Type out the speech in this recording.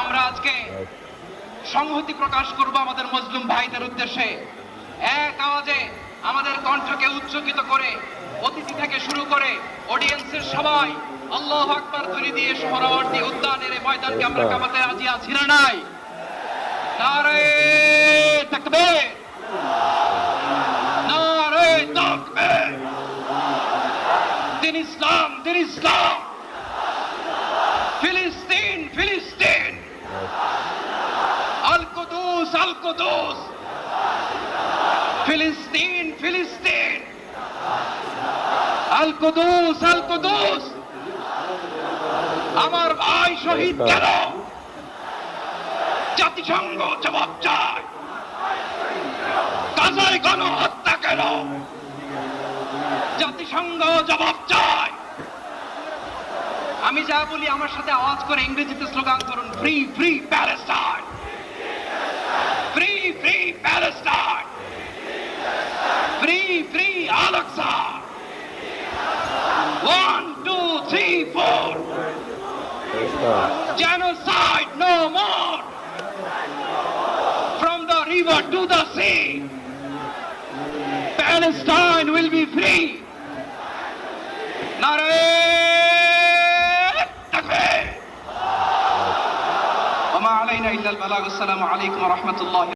আমরা আজকে সংহতি প্রকাশ করব আমাদের মুসলিম ভাইদের উদ্দেশ্যে। এক আওয়াজে আমাদের কণ্ঠকে উচ্চকিত করে অতিথি থেকে শুরু করে অডিয়েন্সের সবাই আল্লাহ আকবার ধ্বনি দিয়ে সোহরাওয়ার্দী উদ্যানের এই ময়দানকে আমরা কামাতে রাজি আছি না নাই? নারে তাকবীর। নারে তাকবীর। দিন ইসলাম দিন ইসলাম ফিলিস্তিন ফিলিস্তিন আল আল কুদুস ফিলিস্তিন ফিলিস্তিন আল কুদুস আল কুদুস আমার ভাই শহীদ কেন জাতিসংঘ জবাব চায় গাজায় গণহত্যা কেন জাতিসংঘ জবাব চায় আমি যা বলি আমার সাথে আওয়াজ করে ইংরেজিতে স্লোগান করুন free free Palestine One, two, three, four. Genocide no more. From the river to the sea. Palestine will be free. نعرة تكبير وما علينا إلا البلاغ السلام عليكم ورحمة الله